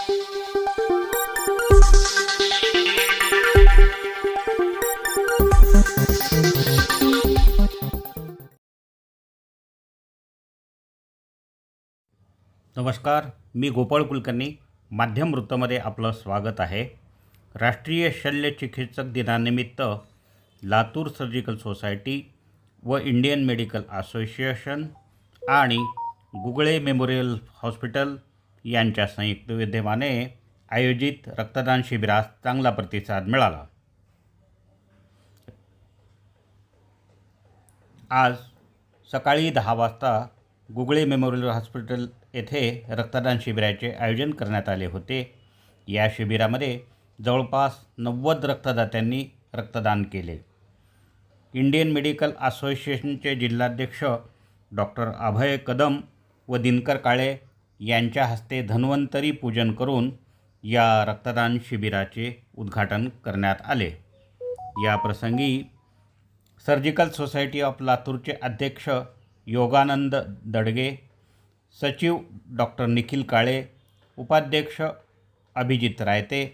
नमस्कार मी गोपाळ कुलकर्णी. माध्यम वृत्तमध्ये आपलं स्वागत आहे. राष्ट्रीय शल्य चिकित्सक दिनानिमित्त लातूर सर्जिकल सोसायटी व इंडियन मेडिकल असोसिएशन आणि गुगळे मेमोरियल हॉस्पिटल यांच्या संयुक्त विद्यमाने आयोजित रक्तदान शिबिरास चांगला प्रतिसाद मिळाला. आज सकाळी दहा वाजता गुगळे मेमोरियल हॉस्पिटल येथे रक्तदान शिबिराचे आयोजन करण्यात आले होते. या शिबिरामध्ये जवळपास नव्वद रक्तदात्यांनी रक्तदान केले. इंडियन मेडिकल असोसिएशनचे जिल्हाध्यक्ष डॉक्टर अभय कदम व दिनकर काळे यांच्या हस्ते धन्वंतरी पूजन करून या रक्तदान शिबिराचे उद्घाटन करण्यात आले. या प्रसंगी सर्जिकल सोसायटी ऑफ लातूरचे अध्यक्ष योगानंद दडगे सचिव डॉक्टर निखिल काळे उपाध्यक्ष Abhijit Raite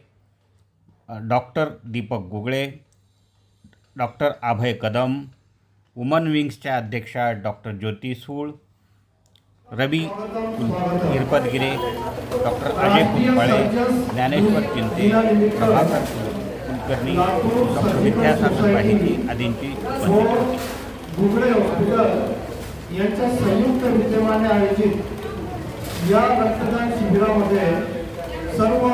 doctor Deepak Gugale doctor Abhay Kadam woman विंग्सच्या अध्यक्षा doctor Jyoti Sul Ravi Hirpatgire doctor Ajay Phulpale Dnyaneshwar Chinte Prabhakar Kulkarni doctor Vidyasagar माहिती आदींची घुगडे हॉस्पिटल यांच्या संयुक्त विद्यमाने आयोजित या रक्तदान शिबिरामध्ये सर्व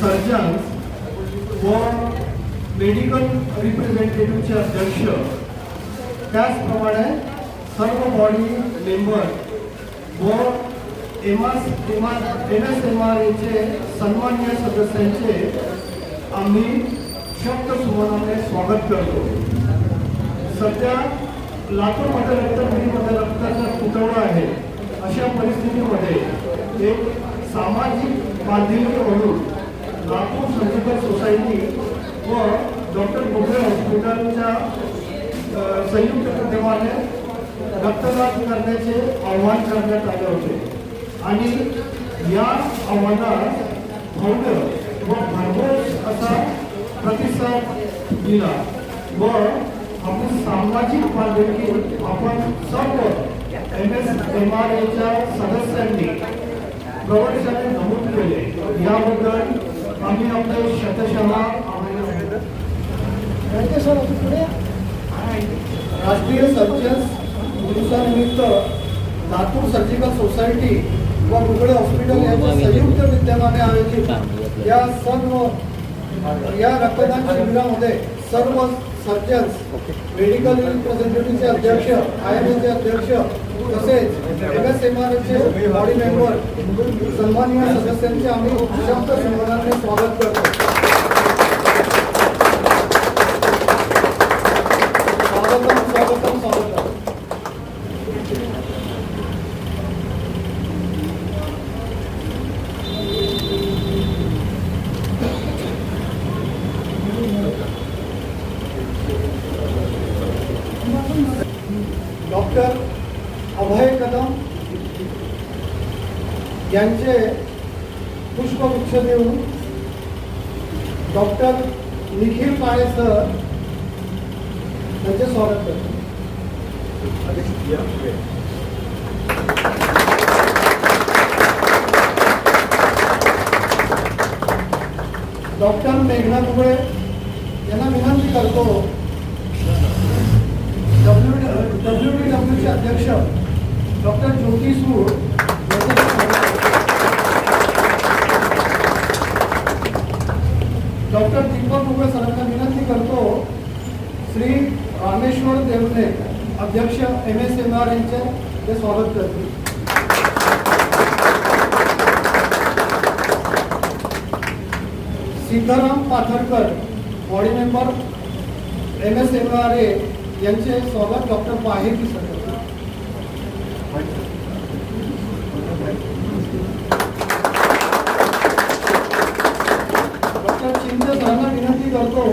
सर्जन्स व मेडिकल रिप्रेझेंटेटिव्हचे अध्यक्ष त्याचप्रमाणे सर्व बॉडी मेंबर व M S M S M R एचे सन्मान्य सदस्यांचे आम्ही शब्द सुमनाने स्वागत करतो. सध्या लातूरमध्ये रक्तपेढीमध्ये रक्ताचा तुटवडा आहे. अशा परिस्थितीमध्ये एक सामाजिक बांधिलकी म्हणून लातूर सर्जिकल सोसायटी व डॉक्टर बोगरे हॉस्पिटलच्या संयुक्त विद्यमाने रक्तदान करण्याचे आव्हान करण्यात आले होते. आणि या आव्हानात भव्य व भरघोस असा प्रतिसाद दिला. व आपण सामाजिक बांधिलकी आपण सर्व एम एस एम आर एच्या सदस्यांनी प्रवर्षाने नमूद केले. याबद्दल आम्ही आपले शतशः राष्ट्रीय सर्जन्स दिवसानिमित्त लातूर सर्जिकल सोसायटी व गुगळे हॉस्पिटल यांच्या संयुक्त विद्यमाने आयोजित या सर्व या रक्तदान शिबिरामध्ये सर्व सर्जन्स मेडिकल रिप्रेझेंटेटिव्हचे अध्यक्ष आय एम एचे अध्यक्ष तसेच एम एस एम आर चे बॉडी मेंबर सन्माननीय सदस्यांचे आम्ही शब्द सन्मानाने स्वागत करतो. स्वागत करतो डॉक्टर मेघना दुबळे यांना विनंती करतो डब्ल्यू डब्ल्यू डी डब्ल्यूचे अध्यक्ष डॉक्टर ज्योती यांचे डॉक्टर दीपक मुगळे सरांना विनंती करतो, श्री रामेश्वर देवने अध्यक्ष एम एस एम आर यांचे ते स्वागत करतील Sitaram Patharkar body member M S M R A यांचे स्वागत डॉक्टर पाहेकी सर करतील. डॉक्टर चिंते सरांना विनंती करतो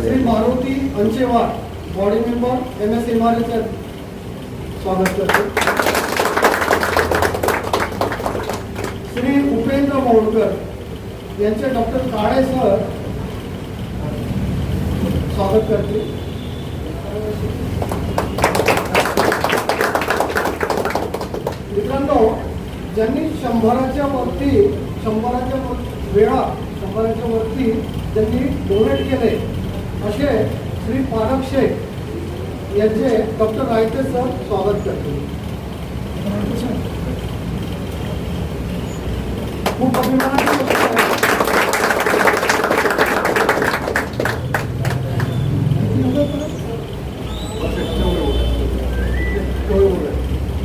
Shri Maruti Anchewar. Body member M S M स्वागत करतो. श्री उपेंद्र मोडकर यांचे डॉक्टर काळे सर स्वागत करते. मित्रांनो ज्यांनी शंभराच्या वरती शंभराच्या वेळा शंभराच्या वरती ज्यांनी डोनेट केले असे श्री पारक शेख यांचे डॉक्टर रायते सर स्वागत करतो. खूप अभिमानाची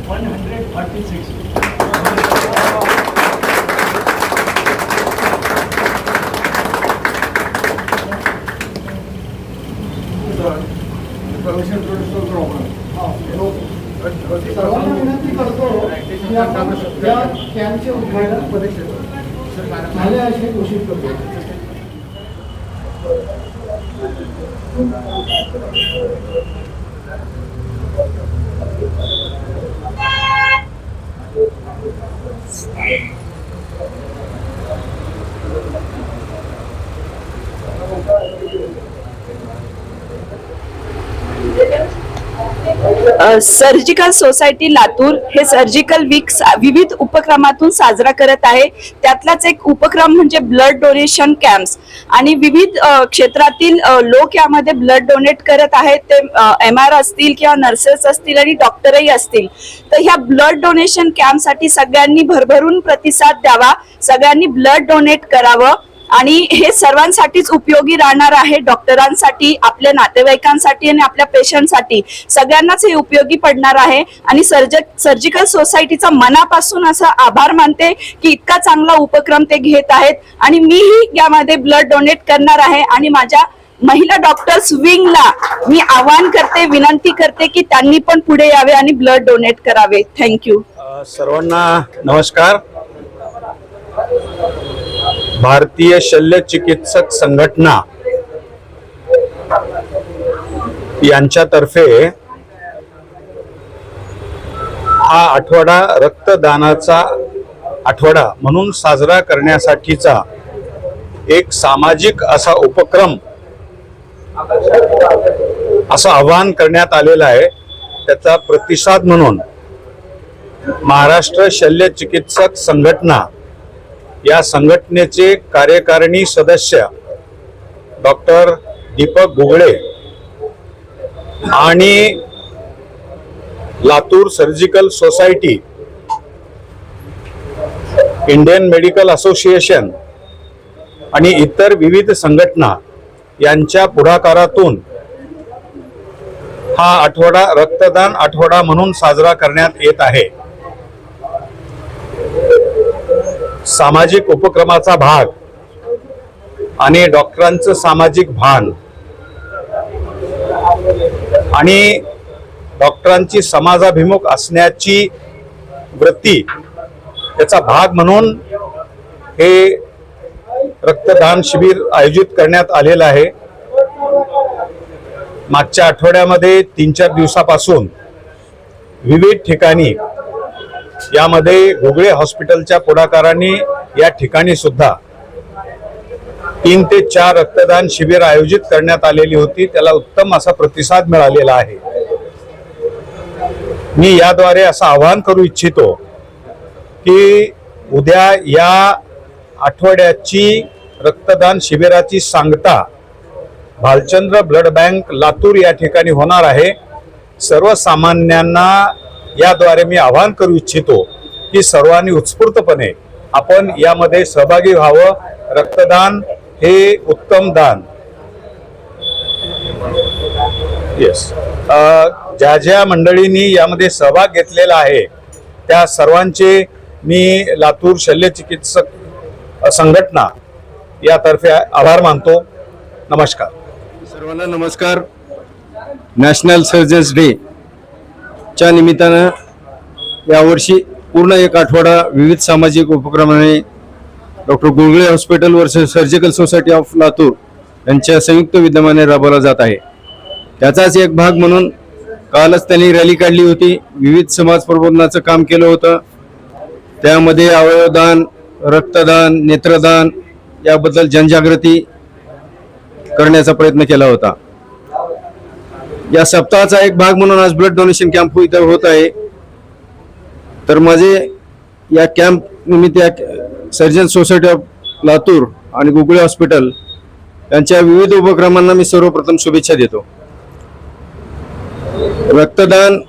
वन हंड्रेड होय, सिक्स हा, ओके. सर्वांना विनंती करतो की या कॅम्पचे उद्घाटन परिषद. झाले असे घोषित करतो. सर्जिकल सोसायटी लातूर हे सर्जिकल वीक सा- विविध उपक्रमातून साजरा करत आहे. त्यातलाच एक उपक्रम म्हणजे ब्लड डोनेशन कॅम्प्स. आणि विविध क्षेत्रातील लोक यामध्ये ब्लड डोनेट करत आहेत. ते एम आर असतील किंवा नर्सेस असतील आणि डॉक्टरही असतील. तर ह्या ब्लड डोनेशन कॅम्पसाठी सगळ्यांनी भरभरून प्रतिसाद द्यावा. सगळ्यांनी ब्लड डोनेट करावं. आणि हे सर्वांसाठीच उपयोगी राहणार आहे डॉक्टरांसाठी आपल्या नातेवाईकांसाठी आणि आपल्या पेशंटसाठी. सगळ्यांनाच हे उपयोगी पडणार आहे. आणि सर्ज सर्जिकल सोसायटीचा मनापासून असा आभार मानते की इतका चांगला उपक्रम ते घेत आहेत. आणि मीही यामध्ये ब्लड डोनेट करणार आहे. आणि माझ्या महिला डॉक्टर्स विंगला मी आवाहन करते विनंती करते की त्यांनी पण पुढे यावे आणि ब्लड डोनेट करावे. थँक्यू सर्वांना नमस्कार. भारतीय शल्य चिकित्सक संघटना यांच्यातर्फे हा आठवडा रक्तदानाचा आठवडा म्हणून साजरा करण्यासाठीचा एक सामाजिक असा उपक्रम असं आवाहन करण्यात आलेलं आहे. त्याचा प्रतिसाद म्हणून महाराष्ट्र शल्य चिकित्सक संघटना या संघटनेचे कार्यकारिणी सदस्य डॉक्टर दीपक घुगळे आणि Latur surgical society Indian medical association आणि इतर विविध संघटना यांच्या पुढाकारातून हा आठवडा रक्तदान आठवडा म्हणून साजरा करण्यात येत आहे. सामाजिक उपक्रमाचा भाग आणि डॉक्टरांचं सामाजिक भान आणि डॉक्टरांची समाजाभिमुख असण्याची वृत्ती त्याचा भाग म्हणून हे रक्तदान शिबिर आयोजित करण्यात आलेलं आहे. मागच्या आठवड्यामध्ये तीन चार दिवसापासून विविध ठिकाणी यामध्ये घुगळे हॉस्पिटलच्या पुढाकारांनी या ठिकाणी सुद्धा तीन ते चार रक्तदान शिबिर आयोजित करण्यात आलेली होती. त्याला उत्तम असा प्रतिसाद मिळालेला आहे. मी याद्वारे असं आवाहन करू इच्छितो की उद्या या आठवड्याची रक्तदान शिबिराची सांगता भालचंद्र ब्लड बँक लातूर या ठिकाणी होणार आहे. सर्वसामान्यांना याद्वारे मी आवाहन करू इच्छितो की सर्वांनी उत्स्फूर्तपणे आपण यामध्ये सहभागी व्हावं. रक्तदान हे उत्तम दान. येस ज्या ज्या मंडळींनी यामध्ये सहभाग घेतलेला आहे त्या सर्वांचे मी लातूर शल्य चिकित्सक संघटना यातर्फे आभार मानतो. नमस्कार. सर्वांना नमस्कार. National surgeons day. च्या निमित्तानं यावर्षी पूर्ण एक आठवडा विविध सामाजिक उपक्रमाने doctor Gulgule hospital versus surgical society of Latur यांच्या संयुक्त विद्यमाने राबवला जात आहे. त्याचाच एक भाग म्हणून कालच त्यांनी रॅली काढली होती. विविध समाज प्रबोधनाचं काम केलं होतं. त्यामध्ये अवयवदान रक्तदान नेत्रदान याबद्दल जनजागृती करण्याचा प्रयत्न केला होता. या सप्ताहाचा एक भाग म्हणून आज ब्लड डोनेशन कॅम्प इथं होत आहे. तर माझे या कॅम्प निमित्त या सर्जन सोसायटी ऑफ लातूर आणि गुगळे हॉस्पिटल यांच्या विविध उपक्रमांना मी सर्वप्रथम शुभेच्छा देतो. रक्तदान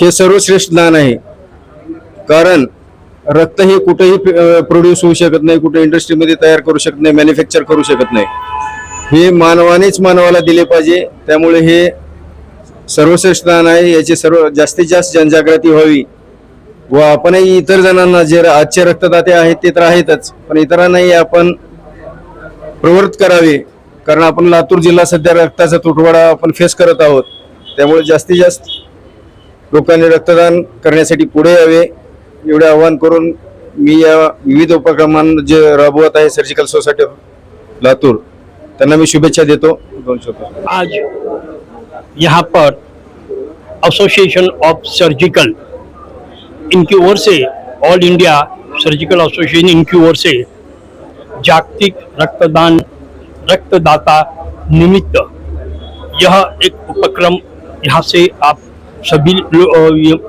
हे सर्वश्रेष्ठ दान आहे. कारण रक्त हे कुठेही प्रोड्यूस होऊ शकत नाही कुठे इंडस्ट्रीमध्ये तयार करू शकत नाही मॅन्युफॅक्चर करू शकत नाही. हे मानवानेच मानवाला दिले पाहिजे. त्यामुळे हे सर्वश्रेष्ठ दान आहे. याची सर्व जास्तीत जास्त जनजागृती व्हावी. व आपणही इतर जणांना जे आजचे रक्तदाते आहेत ते तर आहेतच. पण इतरांनाही आपण प्रवृत्त करावे. कारण आपण लातूर जिल्हा सध्या रक्ताचा तुटवडा आपण फेस करत आहोत. त्यामुळे जास्तीत जास्त लोकांनी रक्तदान करण्यासाठी पुढे यावे. एवढे आवाहन करून मी या विविध उपक्रमांना जे राबवत आहे सर्जिकल सोसायटी ऑफ लातूर. त्यांना शुभेच्छा देतो. दोन आज यहाँ पर एसोसिएशन ऑफ़ सर्जिकल इनकी ओर से ऑल इंडिया सर्जिकल एसोसिएशन इनकी ओर से जागतिक रक्तदान रक्तदाता निमित्त यह एक उपक्रम यहाँ से आप सभी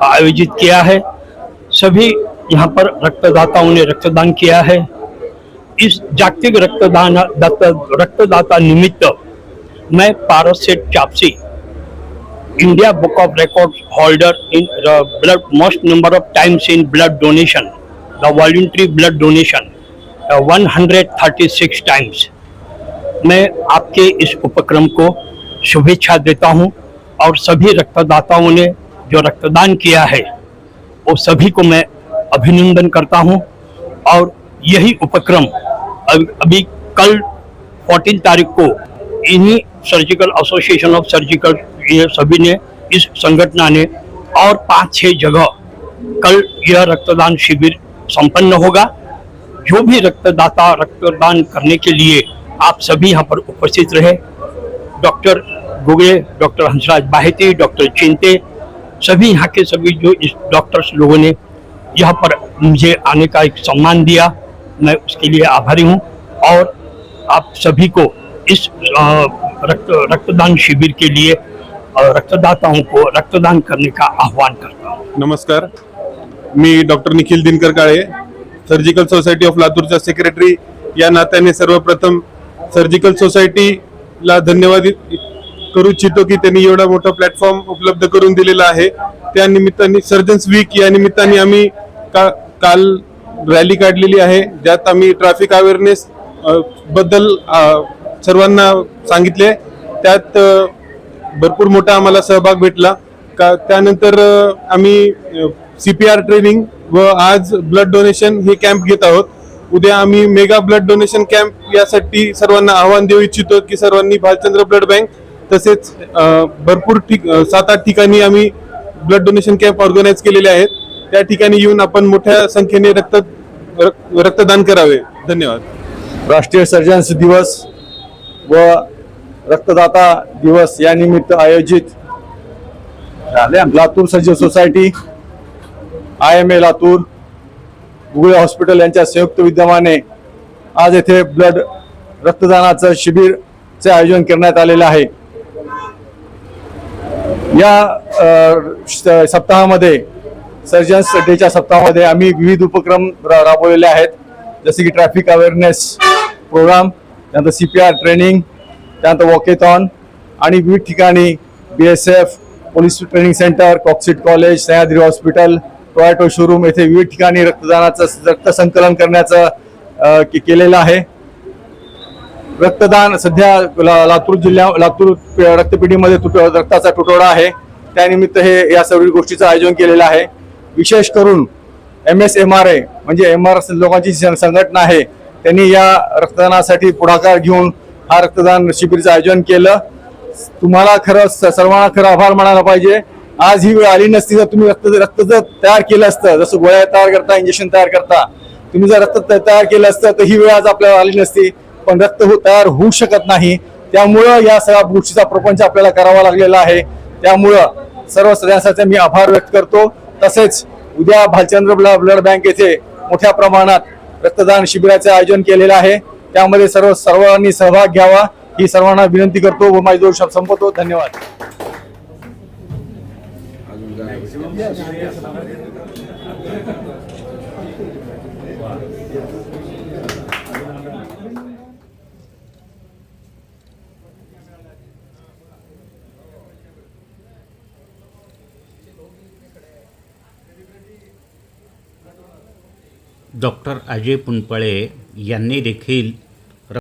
आयोजित किया है। सभी यहाँ पर रक्तदाताओं ने रक्तदान किया है। इस जागतिक रक्तदान रक्तदाता निमित्त मैं Paras Seth Chapsi India book of record holder in blood most number of times in blood donation the voluntary blood donation 136 times मैं आपके इस उपक्रम को शुभेच्छा देता हूँ और सभी रक्तदाताओं ने जो रक्तदान किया है, वो सभी को मैं अभिनंदन करता हूँ और यही उपक्रम अभी कल 14 तारीख को इन्हीं सर्जिकल एसोसिएशन ऑफ़ सर्जिकल ये सभी ने इस संगठना ने और पाँच, छह जगह कल यह रक्तदान शिविर संपन्न होगा। जो भी रक्तदाता रक्तदान करने के लिए आप सभी यहाँ पर उपस्थित रहे। Doctor Gugale, doctor Hansraj Baheti, doctor Chinte, सभी यहाँ के सभी जो इस डॉक्टर्स लोगों ने यहाँ पर मुझे आने का एक सम्मान दिया। मैं उसके लिए आभारी हूँ और आप सभी को इस रक्त, रक्तदान शिविर के लिए रक्तदाताओं को रक्तदान करने का आह्वान करता हूँ। नमस्कार। मी doctor Nikhil Dinkar Kale, surgical society of लातूरचा सेक्रेटरी या नात्याने सर्वप्रथम सर्जिकल सोसायटीला धन्यवाद करू इच्छितो की त्यांनी एवढा मोठा प्लॅटफॉर्म उपलब्ध करून दिलेला आहे. त्या निमित्ताने, सर्जन्स वीक या निमित्ताने आम्ही का, काल रॅली काढलेली आहे ज्यात आम्ही ट्रॅफिक अवेअरनेस बद्दल सर्वांना सांगितले. त्यात भरपूर मोठा आम्हाला सहभाग भेटला. का त्यानंतर आम्ही सी पी आर ट्रेनिंग व आज ब्लड डोनेशन हे कॅम्प घेत आहोत. उद्या आम्ही मेगा ब्लड डोनेशन कॅम्प यासाठी सर्वांना आव्हान देऊ इच्छितो की सर्वांनी भालचंद्र ब्लड बँक तसेच भरपूर ठिक सात आठ ठिकाणी आम्ही ब्लड डोनेशन कॅम्प ऑर्गनाईज केलेले आहेत. त्या ठिकाणी येऊन आपण मोठ्या संख्येने रक्त रक्तदान करावे. धन्यवाद. राष्ट्रीय सर्जन्स दिवस व रक्तदाता दिवस या निमित्त आयोजित Latur surgeon society I M A Latur Gugale hospital यांच्या संयुक्त विद्यमाने आज येथे ब्लड रक्तदानाचं शिबिरचे आयोजन करण्यात आलेलं आहे. या स- सप्ताहामध्ये सर्जन्स डेच्या सप्ताहामध्ये आम्ही विविध उपक्रम रा- राबवलेले आहेत. जसे की ट्रॅफिक अवेअरनेस प्रोग्राम त्यानंतर सी पी आर ट्रेनिंग त्यानंतर वॉकेथॉन आणि विविध ठिकाणी B S F police training centre कॉक्सिट college Sahyadri hospital Toyota showroom येथे विविध ठिकाणी रक्तदानाचं रक्त संकलन करण्याचं के- केलेलं आहे. रक्तदान सध्या ला- लातूर जिल्ह्या लातूर रक्तपेढीमध्ये तुट रक्ताचा तुटवडा आहे. त्यानिमित्त हे या सर्व गोष्टीचं आयोजन केलेलं आहे. विशेष करून M S M R A म्हणजे एम आर लोकांची संघटना आहे त्यांनी या रक्तदानासाठी पुढाकार घेऊन हा रक्तदान शिबिरचं आयोजन केलं. तुम्हाला खरं सर्वांना खरं आभार मानायला पाहिजे. आज ही वेळ आली नसती जर तुम्ही रक्त रक्त जर तयार केलं असतं जसं गोळ्या तयार करता इंजेक्शन तयार करता तुम्ही जर रक्त त- तयार केलं असतं तर ही वेळ आज आपल्याला आली नसती. पण रक्त हो तयार होऊ शकत नाही. त्यामुळं या सगळ्या गोष्टीचा प्रपंच आपल्याला करावा लागलेला आहे. त्यामुळं सर्व सदस्यांचे मी आभार व्यक्त करतो. तसेच उद्या भालचंद्र ब्लड ब्लड बँक येथे मोठ्या प्रमाणात रक्तदान शिबिराचे आयोजन केलेलं आहे. त्यामध्ये सर्व सर्वांनी सहभाग घ्यावा. ही सर्वांना विनंती करतो. व माझी दोन संपवतो. धन्यवाद. डॉक्टर अजय पुनपळे यांनी देखील